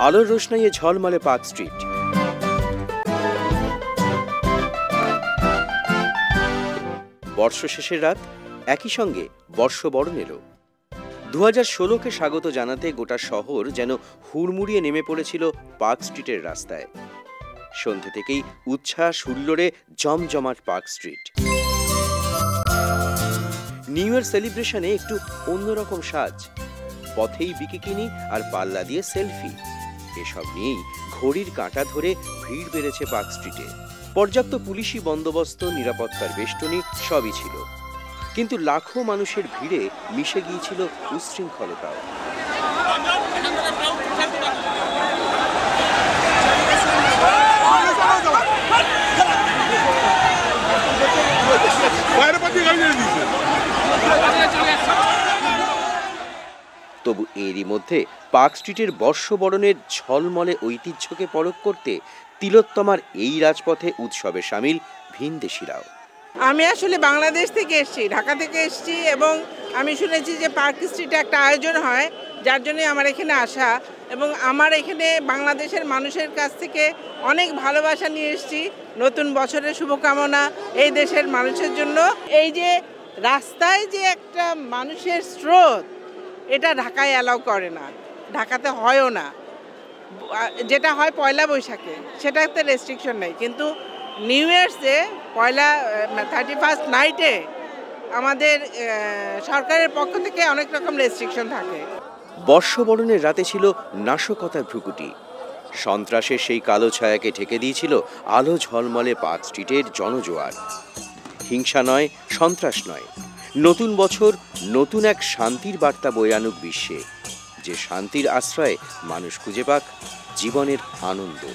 আলোর রোশনাইয়ে ঝলমলে park street. বর্ষ শেষের রাত, একই সঙ্গে বর্ষবরণ এলো দু হাজার ষোলোকে স্বাগত জানাতে গোটা শহর যেন হুড়মুড়িয়ে নেমে পড়েছিল পার্ক স্ট্রিটের রাস্তায়। সন্ধে থেকেই উচ্ছ্বাস হুল্লোড়ে জমজমাট পার্ক স্ট্রিট। নিউ ইয়ার সেলিব্রেশনে একটু অন্যরকম সাজ। পথেই বিকিকিনি আর পাল্লা দিয়ে সেলফি। এসব নিয়েই ঘড়ির কাঁটা ধরে ভিড় বেড়েছে পার্ক স্ট্রিটে। পর্যাপ্ত পুলিশি বন্দোবস্ত, নিরাপত্তার বেষ্টনী সবই ছিল। কিন্তু লাখো মানুষের ভিড়ে মিশে গিয়েছিল উচ্ছৃঙ্খলতাও তবু এরই মধ্যে পার্ক স্ট্রিটের বর্ষবরণের ঝলমলে ঐতিহ্যকে পরখ করতে তিলোত্তমার এই রাজপথে উৎসবে সামিল ভিনদেশিরাও আমি আসলে বাংলাদেশ থেকে এসেছি, ঢাকা থেকে এসেছি এবং আমি শুনেছি যে পার্ক স্ট্রিটে একটা আয়োজন হয়, যার জন্য আমার এখানে আসা এবং আমার এখানে বাংলাদেশের মানুষের কাছ থেকে অনেক ভালোবাসা নিয়ে এসেছি। নতুন বছরের শুভকামনা এই দেশের মানুষের জন্য। এই যে রাস্তায় যে একটা মানুষের স্রোত এটা ঢাকায় অ্যালাউ করে না। ঢাকাতে হয়ও না। যেটা হয় পয়লা বৈশাখে, সেটাতে রেস্ট্রিকশন নেই। কিন্তু নিউ ইয়ার্সে পয়লা থার্টি ফার্স্ট নাইটে আমাদের সরকারের পক্ষ থেকে অনেক রকম রেস্ট্রিকশন থাকে। বর্ষবরণের রাতে ছিল নাশকতার ভ্রুকুটি। সন্ত্রাসের সেই কালো ছায়াকে ঢেকে দিয়েছিল আলো ঝলমলে পার্ক স্ট্রিটের জনজোয়ার। হিংসা নয়, সন্ত্রাস নয়। নতুন বছর, নতুন এক শান্তির বার্তা বয়ে আনুক বিশ্বে। যে শান্তির আশ্রয়ে মানুষ খুঁজে পাক জীবনের আনন্দ।